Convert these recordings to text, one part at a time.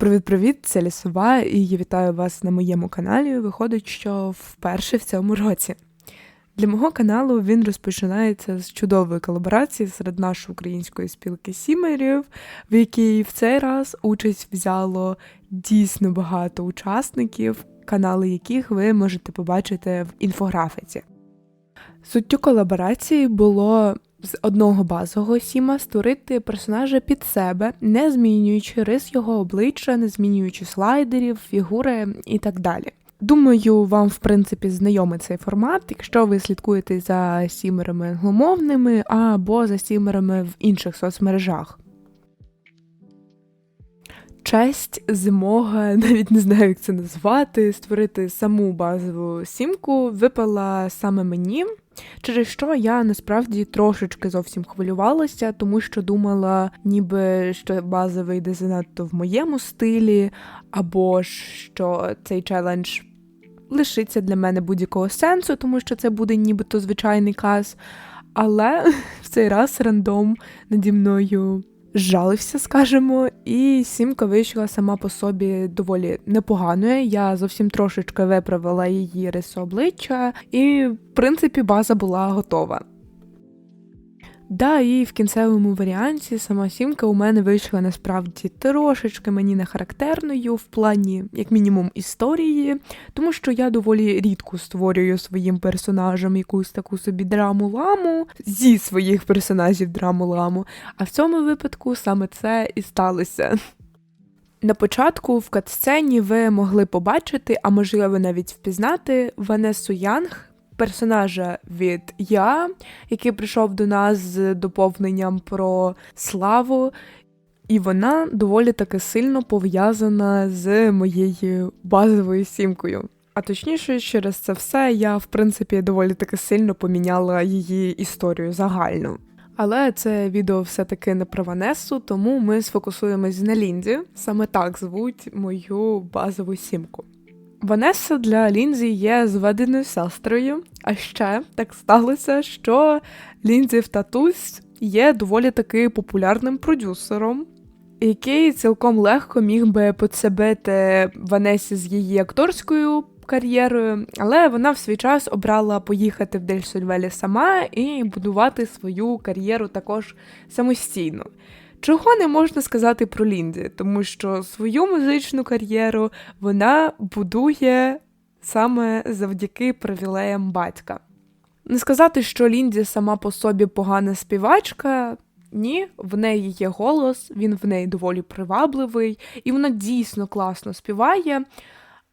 Привіт-привіт, це Лісова, і я вітаю вас на моєму каналі. Виходить, що вперше в цьому році. Для мого каналу він розпочинається з чудової колаборації серед нашої української спілки сімерів, в якій в цей раз участь взяло дійсно багато учасників, канали яких ви можете побачити в інфографіці. Суттю колаборації було з одного базового сіма створити персонажа під себе, не змінюючи рис його обличчя, не змінюючи слайдерів, фігури і так далі. Думаю, вам, в принципі, знайомий цей формат, якщо ви слідкуєте за сімерами англомовними або за сімерами в інших соцмережах. Честь, змога, навіть не знаю, як це назвати, створити саму базову сімку випала саме мені, через що я насправді трошечки зовсім хвилювалася, тому що думала, ніби що база вийде занадто в моєму стилі, або ж що цей челендж лишиться для мене будь-якого сенсу, тому що це буде нібито звичайний каз. Але в цей раз рандом наді мною Жалився, скажімо, і сімка вийшла сама по собі доволі непоганою. Я зовсім трошечки виправила її рису обличчя, і, в принципі, база була готова. Да, і в кінцевому варіанті сама сімка у мене вийшла насправді трошечки мені не характерною в плані, як мінімум, історії, тому що я доволі рідко створюю своїм персонажам якусь таку собі драму ламу зі своїх персонажів драму ламу. А в цьому випадку саме це і сталося. На початку в катсцені ви могли побачити, а можливо навіть впізнати Ванесу Янг персонажа від Я, який прийшов до нас з доповненням про славу. І вона доволі таки сильно пов'язана з моєю базовою сімкою. А точніше, через це все я, в принципі, доволі таки сильно поміняла її історію загальну. Але це відео все-таки не про Ванесу, тому ми сфокусуємось на Лінді. Саме так звуть мою базову сімку. Ванеса для Лінзі є зведеною сестрою, а ще так сталося, що Лінзі в татусь є доволі таки популярним продюсером, який цілком легко міг би поцебити Ванесі з її акторською кар'єрою, але вона в свій час обрала поїхати в Дель сама і будувати свою кар'єру також самостійно. Чого не можна сказати про Лінді, тому що свою музичну кар'єру вона будує саме завдяки привілеям батька. Не сказати, що Лінді сама по собі погана співачка. Ні, в неї є голос, він в неї доволі привабливий, і вона дійсно класно співає.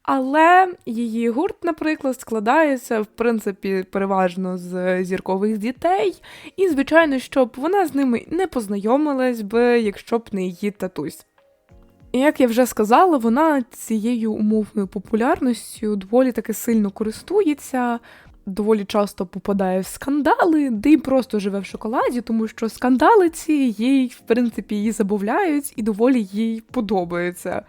Але її гурт, наприклад, складається, в принципі, переважно з зіркових дітей, і, звичайно, щоб вона з ними не познайомилась би, якщо б не її татусь. І як я вже сказала, вона цією умовною популярністю доволі таки сильно користується, доволі часто попадає в скандали, де й просто живе в шоколаді, тому що скандали ці їй, в принципі, її забавляють і доволі їй подобаються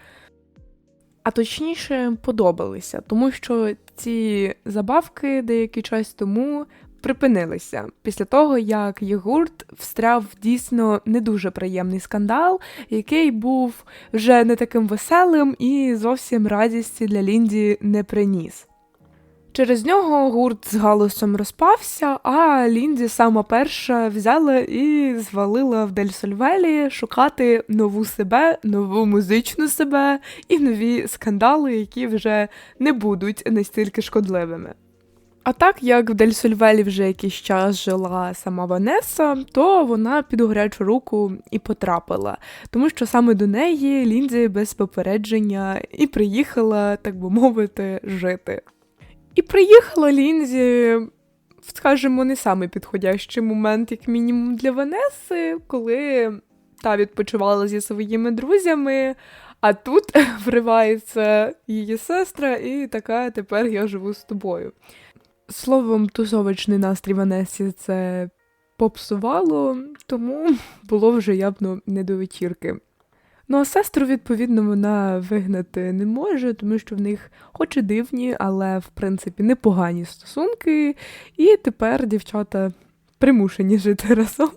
а точніше подобалися, тому що ці забавки деякий час тому припинилися після того, як Єгурт встряв дійсно не дуже приємний скандал, який був вже не таким веселим і зовсім радісті для Лінді не приніс. Через нього гурт з галусом розпався, а Лінді сама перша взяла і звалила в Дель-Сольвелі шукати нову себе, нову музичну себе і нові скандали, які вже не будуть настільки шкодливими. А так як в Дель-Сольвелі вже якийсь час жила сама Ванеса, то вона під гарячу руку і потрапила, тому що саме до неї Лінді без попередження і приїхала, так би мовити, жити. І приїхала Лінзі, скажімо, не самий підходящий момент, як мінімум, для Ванеси, коли та відпочивала зі своїми друзями, а тут вривається її сестра, і така тепер я живу з тобою. Словом, тусовочний настрій Ванесі це попсувало, тому було вже явно не до вечірки. Ну а сестру, відповідно, вона вигнати не може, тому що в них, хоч і дивні, але в принципі непогані стосунки. І тепер дівчата примушені жити разом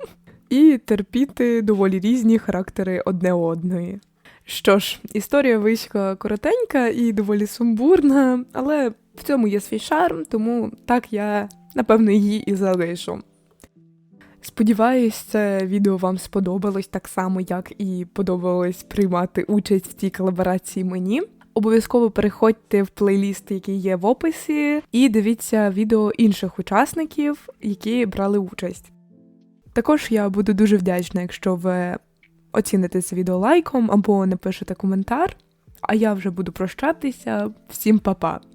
і терпіти доволі різні характери одне одної. Що ж, історія вийшла коротенька і доволі сумбурна, але в цьому є свій шарм, тому так я напевно її і залишу. Сподіваюсь, це відео вам сподобалось так само, як і подобалось приймати участь в цій колаборації мені. Обов'язково переходьте в плейліст, який є в описі, і дивіться відео інших учасників, які брали участь. Також я буду дуже вдячна, якщо ви оціните це відео лайком або напишете коментар. А я вже буду прощатися. Всім па-па!